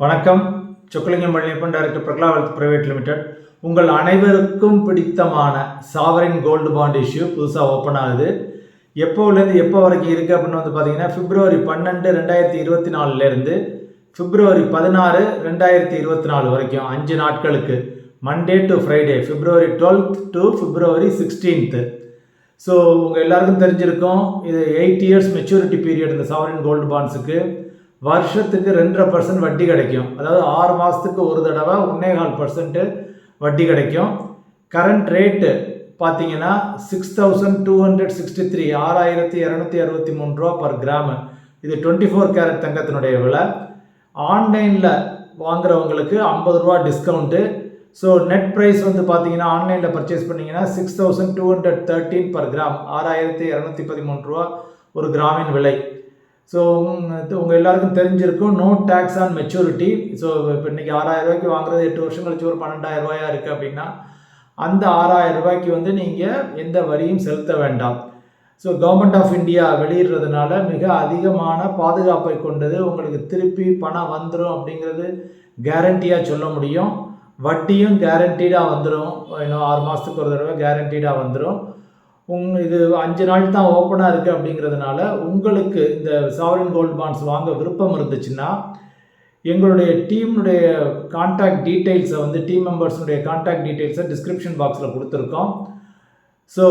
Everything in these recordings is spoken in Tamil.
வணக்கம். சொக்கலிங்கம் பழனியப்பன் டைரக்டர் பிரகலாவத் பிரைவேட் லிமிடெட். உங்கள் அனைவருக்கும் பிடித்தமான சாவரின் கோல்டு பாண்ட் இஷ்யூ புதுசாக ஓப்பன் ஆகுது. எப்போலேருந்து எப்போ வரைக்கும் இருக்குது அப்படின்னு வந்து பார்த்தீங்கன்னா பிப்ரவரி பன்னெண்டு ரெண்டாயிரத்தி இருபத்தி நாலுலேருந்து பிப்ரவரி பதினாறு ரெண்டாயிரத்தி இருபத்தி நாலு வரைக்கும் அஞ்சு நாட்களுக்கு. Monday to Friday February twelfth to February sixteenth so உங்கள் எல்லாருக்கும் தெரிஞ்சிருக்கும் இது எயிட் இயர்ஸ் மெச்சூரிட்டி பீரியட் இந்த சாவரின் கோல்டு பாண்ட்ஸுக்கு. வருஷத்துக்கு ரெண்டரை பர்சன்ட் வட்டி கிடைக்கும். அதாவது ஆறு மாதத்துக்கு ஒரு தடவை ஒன்னேகால் பர்சன்ட்டு வட்டி கிடைக்கும். கரண்ட் ரேட்டு பார்த்தீங்கன்னா six thousand two hundred sixty three ஆறாயிரத்தி இரநூத்தி அறுபத்தி மூணு ரூபா பர் கிராமு இது டுவெண்ட்டி ஃபோர் கேரட் தங்கத்தினுடைய விலை. ஆன்லைனில் வாங்குறவங்களுக்கு ஐம்பது ரூபா டிஸ்கவுண்ட்டு ஸோ நெட் ப்ரைஸ் வந்து பார்த்தீங்கன்னா ஆன்லைனில் பர்ச்சேஸ் பண்ணிங்கன்னா six thousand two hundred thirteen per gram ஆறாயிரத்தி இரநூத்தி பதிமூணு ரூபா ஒரு கிராமின் விலை. ஸோ உங்கள் எல்லாருக்கும் தெரிஞ்சிருக்கும். No tax on maturity so இப்போ இன்றைக்கி ஆறாயிரம் ரூபாய்க்கு வாங்குறது எட்டு வருஷம் கழிச்சு ஒரு பன்னெண்டாயிரம் ரூபாயா இருக்குது அப்படின்னா அந்த ஆறாயிரம் ரூபாய்க்கு வந்து நீங்கள் எந்த வரியும் செலுத்த வேண்டாம். ஸோ கவர்மெண்ட் ஆஃப் இந்தியா வெளியிடுறதுனால மிக அதிகமான பாதுகாப்பை கொண்டது உங்களுக்கு திருப்பி பணம் வந்துடும் அப்படிங்கிறது கேரண்டியாக சொல்ல முடியும். வட்டியும் கேரண்டீடாக வந்துடும் இன்னும் ஆறு மாதத்துக்கு ஒரு தடவை கேரண்டீடாக வந்துடும் உங் இது அஞ்சு நாள் தான் ஓப்பனாக இருக்குது அப்படிங்கிறதுனால உங்களுக்கு இந்த சாவரின் கோல்டு பாண்ட்ஸ் வாங்க விருப்பம் இருந்துச்சுன்னா எங்களுடைய டீமுடைய கான்டாக்ட் டீட்டெயில்ஸை வந்து டீம் மெம்பர்ஸுடைய கான்டாக்ட் டீட்டெயில்ஸை டிஸ்கிரிப்ஷன் பாக்ஸில் கொடுத்துருக்கோம். ஸோ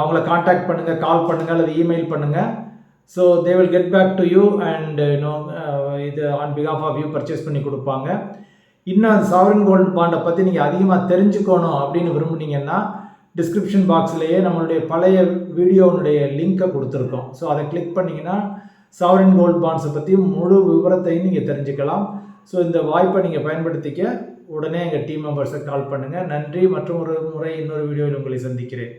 அவங்கள காண்டாக்ட் பண்ணுங்கள் கால் பண்ணுங்கள் அல்லது இமெயில் பண்ணுங்கள் so they will get back to you and you know on because of of you purchase பண்ணி கொடுப்பாங்க. இன்னும் சாவரின் கோல்டு பாண்டை பற்றி நீங்கள் அதிகமாக தெரிஞ்சுக்கணும் அப்படின்னு விரும்புனீங்கன்னா டிஸ்கிரிப்ஷன் பாக்ஸ்லேயே நம்மளுடைய பழைய வீடியோனுடைய லிங்க்கை கொடுத்துருக்கோம். ஸோ அதை கிளிக் பண்ணிங்கன்னா சாவரின் கோல்ட் பாண்ட்ஸை பற்றி முழு விவரத்தையும் நீங்கள் தெரிஞ்சுக்கலாம். ஸோ இந்த வாய்ப்பை நீங்கள் பயன்படுத்திக்க உடனே எங்கள் டீம் மெம்பர்ஸை கால் பண்ணுங்கள் நன்றி. மற்றும் ஒரு முறை இன்னொரு வீடியோவில் உங்களை சந்திக்கிறேன்.